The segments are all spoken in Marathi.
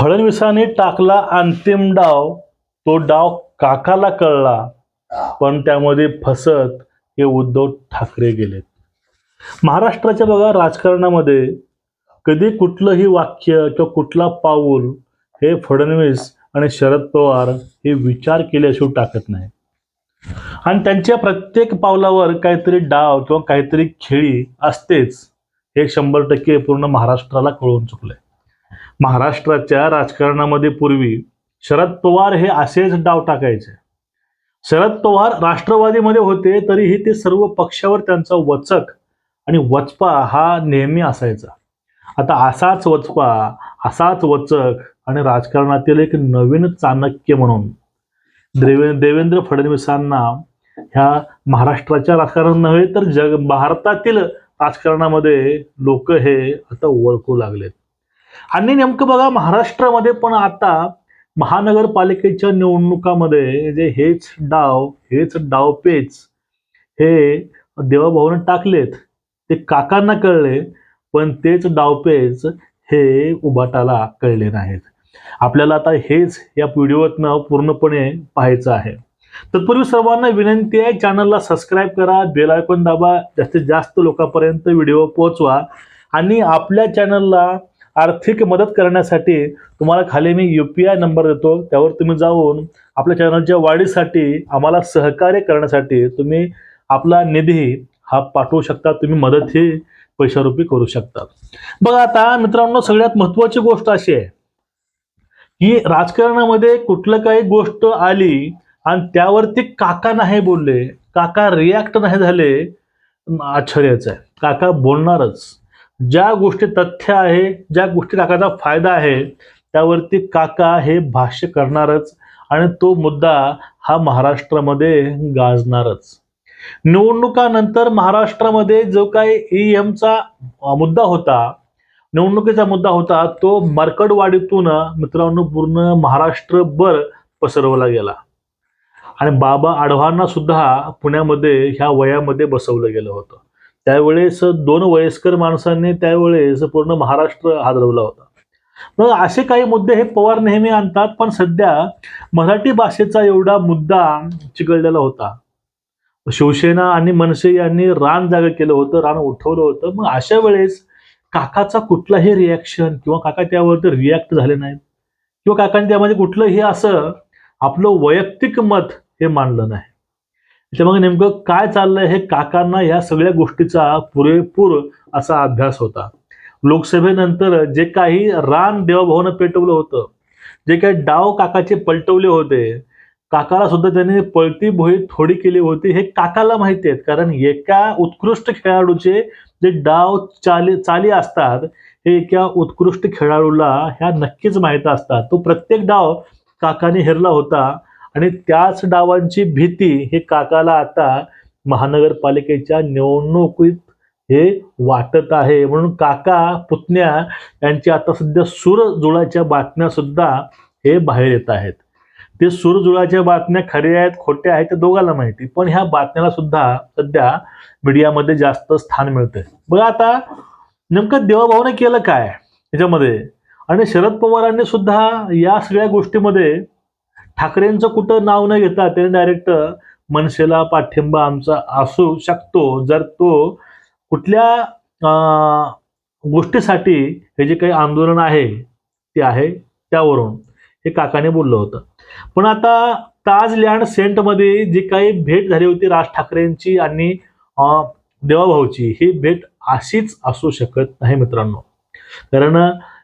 फडणवीसांनी टाकला अंतिम डाव. तो डाव काकाला कळला. पण त्यामध्ये फसत हे उद्धव ठाकरे गेलेत. महाराष्ट्राच्या बघा राजकारणामध्ये कधी कुठलंही वाक्य किंवा कुठला पाऊल हे फडणवीस आणि शरद पवार हे विचार केल्याशिवाय टाकत नाही. आणि त्यांच्या प्रत्येक पावलावर काहीतरी डाव किंवा काहीतरी खेळी असतेच. हे शंभर टक्के पूर्ण महाराष्ट्राला कळून चुकलंय. महाराष्ट्राच्या राजकारणामध्ये पूर्वी शरद पवार हे असेच डाव टाकायचे. शरद पवार राष्ट्रवादीमध्ये होते तरीही ते सर्व पक्षावर त्यांचा वचक आणि वचपा हा नेहमी असायचा. आता असाच वचपा असाच वचक आणि राजकारणातील एक नवीन चाणक्य म्हणून देवे देवेंद्र फडणवीसांना ह्या महाराष्ट्राच्या राजकारण नव्हे तर जग भारतातील राजकारणामध्ये लोक हे आता ओळखू लागलेत. आणि नेमकं बघा महाराष्ट्रामध्ये पण आता महानगरपालिकेच्या निवडणुकामध्ये जे हेच डाव हेच डावपेच हे देवाभाऊने टाकलेत. ते काकांना कळले पण तेच डावपेच हे उभाटाला कळले नाहीत. आपल्याला आता हेच या व्हिडिओतनं पूर्णपणे पाहायचं आहे. तत्पूर्वी सर्वांना विनंती आहे चॅनलला सबस्क्राईब करा बेल आयकॉन दाबा जास्तीत जास्त लोकांपर्यंत व्हिडिओ पोहोचवा. आणि आपल्या चॅनलला आर्थिक मदत करण्यासाठी तुम्हाला खाली मी यू पी आय नंबर देतो. त्यावर तुम्ही जाऊन आपल्या चॅनलच्या वाढीसाठी आम्हाला सहकार्य करण्यासाठी तुम्ही आपला निधी हा पाठवू शकता. तुम्ही मदत ही पैशारूपी करू शकता. बघा आता मित्रांनो सगळ्यात महत्वाची गोष्ट अशी आहे की राजकारणामध्ये कुठलं काही गोष्ट आली आणि त्यावरती काका नाही बोलले काका रिॲक्ट नाही झाले आश्चर्याचं आहे. काका बोलणारच. ज्या गोष्टी तथ्य आहे ज्या गोष्टी काकाचा फायदा आहे त्यावरती काका हे भाष्य करणारच आणि तो मुद्दा हा महाराष्ट्रामध्ये गाजणारच. निवडणुकानंतर महाराष्ट्रामध्ये जो काही ई एमचा मुद्दा होता निवडणुकीचा मुद्दा होता तो मरकडवाडीतून मित्रांनो पूर्ण महाराष्ट्रभर पसरवला गेला. आणि बाबा आढवांना सुद्धा पुण्यामध्ये ह्या वयामध्ये बसवलं गेलं होतं. त्यावेळेस दोन वयस्कर माणसांनी त्यावेळेस पूर्ण महाराष्ट्र हादरवला होता. मग असे काही मुद्दे हे पवार नेहमी आणतात पण सध्या मराठी भाषेचा एवढा मुद्दा चिकळलेला होता. शिवसेना आणि मनसे यांनी रान जाग केलं होतं रान उठवलं होतं. मग अशा वेळेस काकाचा कुठलाही रिॲक्शन किंवा काका त्यावरती रिॲक्ट झाले नाहीत. किंवा काकांनी त्यामध्ये कुठलंही असं आपलं वैयक्तिक मत हे मानलं नाही. त्याच्यामुळे नेमकं काय चाललंय हे काकांना या सगळ्या गोष्टीचा पुरेपूर असा अभ्यास होता. लोकसभेनंतर जे काही रान देवाभाऊनं पेटवलं होतं जे काही डाव काकाचे पलटवले होते काकाला सुद्धा त्यांनी पळती भोई थोडी केली होती हे काकाला माहिती आहेत. कारण एका उत्कृष्ट खेळाडूचे जे डाव चाली चाली असतात हे एका उत्कृष्ट खेळाडूला ह्या नक्कीच माहीत असतात. तो प्रत्येक डाव काकाने हेरला होता. आणि त्याच डावांची भीती हे काकाला आता महानगरपालिकेच्या निवडणुकीत हे वाटत आहे. म्हणून काका पुतण्या यांची आता सध्या सूरजुळाच्या बातम्या सुद्धा हे बाहेर येत आहेत. ते सूरजुळाच्या बातम्या खऱ्या आहेत खोट्या आहेत ते दोघांना माहिती. पण ह्या बातम्याला सुद्धा सध्या मीडियामध्ये जास्त स्थान मिळतंय. बघा आता नेमकं देवाभाऊने केलं काय याच्यामध्ये? आणि शरद पवारांनी सुद्धा या सगळ्या गोष्टीमध्ये ठाकरेंचं कुठं नाव न घेता त्याने डायरेक्ट मनसेला पाठिंबा आमचा असू शकतो. जर तो कुठल्या गोष्टीसाठी हे जे काही आंदोलन आहे ते आहे त्यावरून. हे काकाने बोललं होतं. पण आता ताज लँड सेंटमध्ये जी काही भेट झाली होती राज ठाकरेंची आणि देवाभाऊची ही भेट अशीच असू शकत नाही मित्रांनो. कारण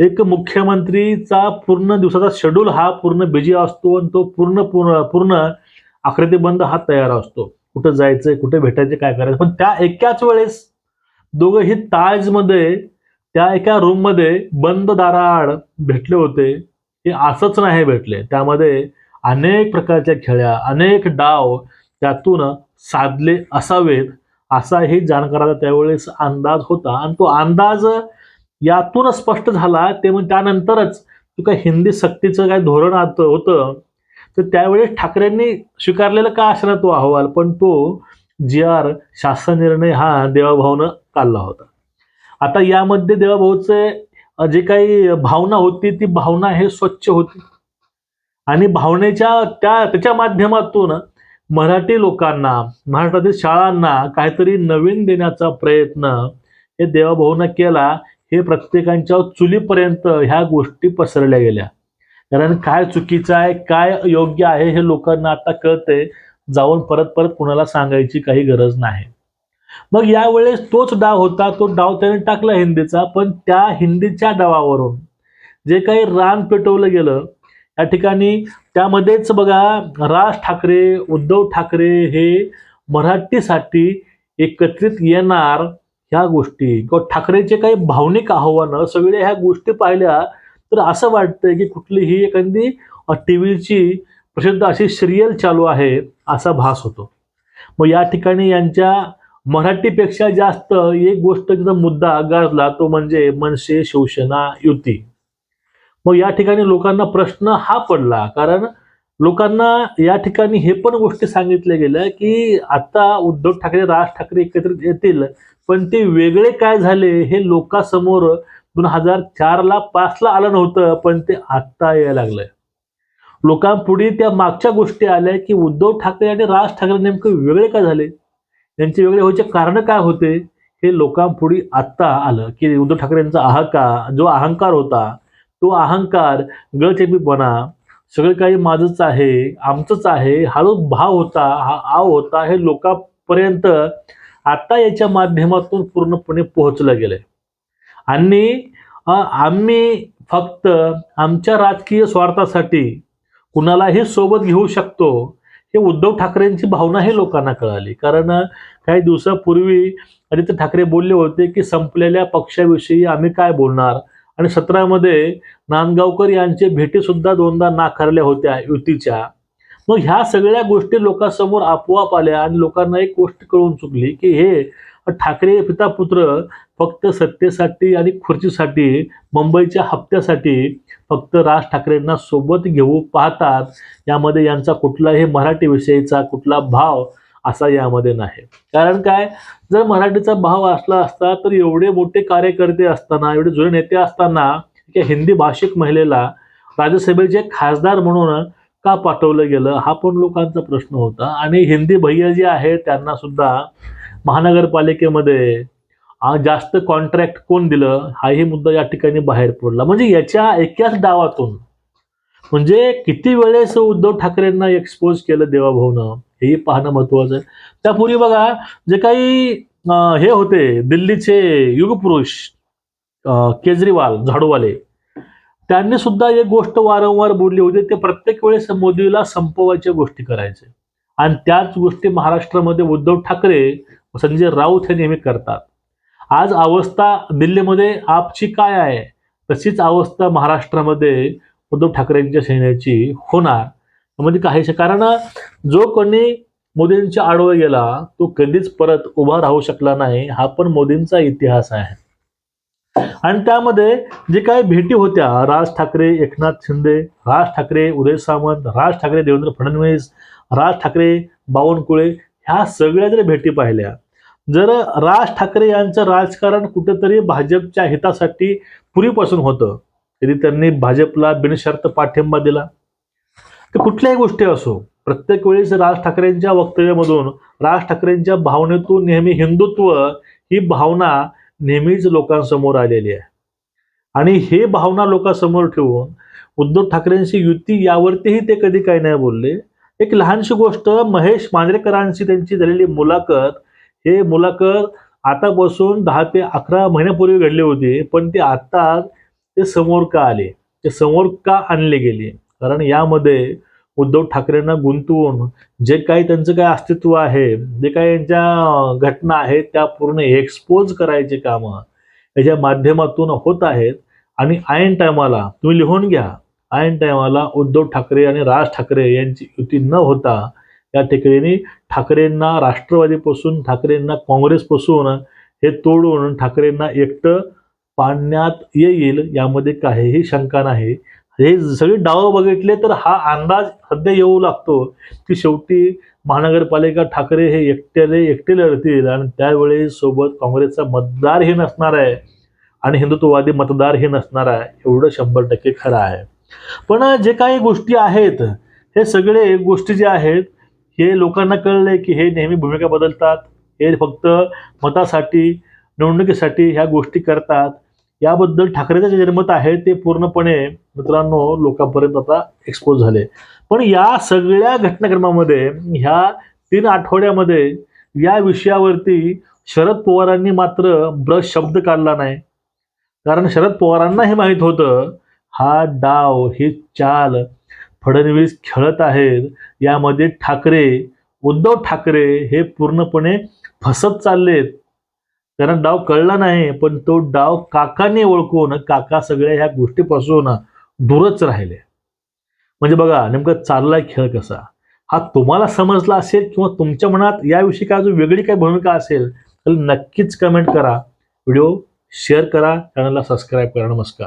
एक मुख्यमंत्रीचा पूर्ण दिवसाचा शेड्यूल हा पूर्ण बिजी असतो आणि तो पूर्ण पूर्ण पूर्ण आकृतीबंद हा तयार असतो. कुठं जायचंय कुठे भेटायचं काय करायचं? पण त्या एकाच वेळेस दोघंही ताजमध्ये त्या एका रूममध्ये बंद दाराआड भेटले होते. हे असंच नाही भेटले. त्यामध्ये अनेक प्रकारच्या खेळ्या अनेक डाव त्यातून साधले असावेत असाही जाणकाराचा त्यावेळेस अंदाज होता. आणि तो अंदाज यातूनच स्पष्ट झाला. ते मग त्यानंतरच तो काय हिंदी सक्तीचं काय धोरण आत- होतं. तर त्यावेळेस ठाकरेंनी स्वीकारलेला का असणार तो अहवाल? पण तो जी आर शासन निर्णय हा देवाभाऊनं काढला होता. आता यामध्ये देवाभाऊचे जे काही भावना होती ती भावना हे स्वच्छ होती. आणि भावनेच्या त्या त्याच्या माध्यमातून मराठी लोकांना महाराष्ट्रातील शाळांना काहीतरी नवीन देण्याचा प्रयत्न हे देवाभाऊनं केला. हे प्रत्येकांच्या चुलीपर्यंत ह्या गोष्टी पसरल्या गेल्या. कारण काय चुकीचं आहे काय योग्य आहे हे लोकांना आता कळतंय. जाऊन परत परत कुणाला सांगायची काही गरज नाही. मग यावेळेस तोच डाव होता तो डाव त्याने टाकला हिंदीचा पण त्या हिंदीच्या डावावरून जे काही रान पेटवलं गेलं या ठिकाणी त्यामध्येच बघा राज ठाकरे उद्धव ठाकरे हे मराठीसाठी एकत्रित येणार ह्या गोष्टी किंवा ठाकरेचे काही भावनिक आव्हानं सगळ्या ह्या गोष्टी पाहिल्या तर असं वाटतंय की कुठलीही एखादी टी व्हीची प्रसिद्ध अशी सिरियल चालू आहे असा भास होतो. मग या ठिकाणी यांच्या मराठीपेक्षा जास्त एक गोष्ट मुद्दा गाजला तो म्हणजे मनसे शिवसेना युती. मग या ठिकाणी लोकांना प्रश्न हा पडला कारण लोकांना या ठिकाणी हे पण गोष्टी सांगितल्या गेल्या की आता उद्धव ठाकरे राज ठाकरे एकत्रित येतील पण ते वेगळे काय झाले हे लोकांसमोर दोन हजार चारला पाचला आलं नव्हतं पण ते आत्ता यायला लागलंय. लोकांपुढे त्या मागच्या गोष्टी आल्या की उद्धव ठाकरे आणि राज ठाकरे नेमकं वेगळे काय झाले? यांचे वेगळे व्हायचे कारण काय होते? हे लोकांपुढे आत्ता आलं की उद्धव ठाकरेंचा अहंकार जो अहंकार होता तो अहंकार गळचेपीपणा सगळं काही माझंच आहे आमचंच आहे हा जो भाव होता हा आव होता हे लोकांपर्यंत आता याच्या माध्यमातून पूर्णपणे पोहोचलं गेलंय. आणि आम्ही फक्त आमच्या राजकीय स्वार्थासाठी कुणालाही सोबत घेऊ शकतो हे उद्धव ठाकरेंची भावना हे लोकांना कळाली. कारण काही दिवसापूर्वी आदित्य ठाकरे बोलले होते की संपलेल्या पक्षाविषयी आम्ही काय बोलणार? आणि सत्रामध्ये नांदगावकर यांचे भेटीसुद्धा दोनदा नाकारल्या होत्या युतीच्या. मग ह्या सगळ्या गोष्टी लोकांसमोर आपोआप आल्या आणि लोकांना एक गोष्ट कळून चुकली की हे ठाकरे पिता पुत्र फक्त सत्तेसाठी आणि खुर्चीसाठी मुंबईच्या हप्त्यासाठी फक्त राज ठाकरेंना सोबत घेऊ पाहतात. यामध्ये यांचा कुठलाही मराठी विषयीचा कुठला भाव असा यामध्ये नाही. कारण काय? जर मराठीचा भाव असला असता तर एवढे मोठे कार्यकर्ते असताना एवढे जुने नेते असताना हिंदी भाषिक महिलेला राज्यसभेचे खासदार म्हणून का पाठवलं गेलं हा पण लोकांचा प्रश्न होता. आणि हिंदी भैया जे आहेत त्यांना सुद्धा महानगरपालिकेमध्ये जास्त कॉन्ट्रॅक्ट कोण दिलं हाही मुद्दा या ठिकाणी बाहेर पडला. म्हणजे याच्या एकाच डावातून म्हणजे किती वेळेस उद्धव ठाकरेंना एक्सपोज केलं देवाभाऊनं हेही पाहणं महत्वाचं आहे. त्यापूर्वी बघा जे काही हे होते दिल्लीचे युगपुरुष केजरीवाल झाडूवाले त्यांनी सुद्धा एक गोष्ट वारंवार बोलली होती ते प्रत्येक वेळेस मोदीला संपवायच्या गोष्टी करायचे. आणि त्याच गोष्टी महाराष्ट्रामध्ये उद्धव ठाकरे संजय राऊत हे नेहमी करतात. आज अवस्था दिल्लीमध्ये आपची काय आहे? तशीच अवस्था महाराष्ट्रामध्ये उद्धव ठाकरेंच्या सैन्याची होणार. म्हणजे काहीच कारण जो कोणी मोदींच्या आडवं गेला तो कधीच परत उभा राहू शकला नाही हा पण मोदींचा इतिहास आहे. आणि त्यामध्ये जे काही भेटी होत्या राज ठाकरे एकनाथ शिंदे राज ठाकरे उदय सामंत राज ठाकरे देवेंद्र फडणवीस राज ठाकरे बावनकुळे ह्या सगळ्या जर भेटी पाहिल्या जर राज ठाकरे यांचं राजकारण कुठेतरी भाजपच्या हितासाठी पूर्वीपासून होतं तरी त्यांनी भाजपला बिनशर्त पाठिंबा दिला. तर कुठल्याही गोष्टी असो प्रत्येक वेळेस राज ठाकरेंच्या वक्तव्यामधून राज ठाकरेंच्या भावनेतून नेहमी हिंदुत्व ही भावना नेहमीच लोकांसमोर आलेली आहे. आणि हे भावना लोकांसमोर ठेवून उद्धव ठाकरेंशी युती यावरतीही ते कधी काही नाही बोलले. एक लहानशी गोष्ट महेश मांजरेकरांशी त्यांची झालेली मुलाखत हे मुलाखत आता बसून दहा ते अकरा महिन्यापूर्वी घडली होती पण ते आता ते समोर का आले? ते समोर का आणले गेले? कारण यामध्ये उद्धव ठाकरेंना गुंतवून जे काही त्यांचं काय अस्तित्व आहे जे काही यांच्या घटना आहेत त्या पूर्ण एक्सपोज करायचे कामं याच्या माध्यमातून होत आहेत. आणि ऐन टायमाला तुम्ही लिहून घ्या ऐन टायमाला उद्धव ठाकरे आणि राज ठाकरे यांची युती न होता या ठिकाणी ठाकरेंना राष्ट्रवादीपासून ठाकरेंना काँग्रेसपासून हे तोडून ठाकरेंना एकटं पाडण्यात येईल यामध्ये काहीही शंका नाही. हे सगळे डाव बघितले तर हा अंदाज सध्या येऊ लागतो की शेवटी महानगरपालिका ठाकरे हे एकट्याने एकटे लढतील आणि त्यावेळेस सोबत काँग्रेसचा मतदारही नसणार आहे आणि हिंदुत्ववादी मतदार हे नसणार आहे एवढं शंभर टक्के खरं आहे. पण जे काही गोष्टी आहेत हे सगळे गोष्टी जे आहेत हे लोकांना कळले की हे नेहमी भूमिका बदलतात. हे फक्त मतासाठी निवडणुकीसाठी ह्या गोष्टी करतात. याबद्दल ठाकरेचं जे जनमत आहे ते पूर्णपणे मित्रांनो लोकांपर्यंत आता एक्सपोज झाले. पण या सगळ्या घटनाक्रमामध्ये ह्या तीन आठवड्यामध्ये या विषयावरती शरद पवारांनी मात्र ब्रश शब्द काढला नाही. कारण शरद पवारांना हे माहीत होतं हा डाव ही चाल फडणवीस खेळत आहेत. यामध्ये ठाकरे उद्धव ठाकरे हे पूर्णपणे फसत चाललेत. त्यांना डाव कळला नाही पण तो डाव काकाने ओळखून काका सगळ्या ह्या गोष्टीपासून दूरच राहिले. म्हणजे बघा नेमकं चाललाय खेळ कसा? हा तुम्हाला समजला असेल किंवा तुमच्या मनात याविषयी काय अजून वेगळी काय भूमिका असेल तर नक्कीच कमेंट करा. व्हिडिओ शेअर करा चॅनलला सबस्क्राईब करा. नमस्कार.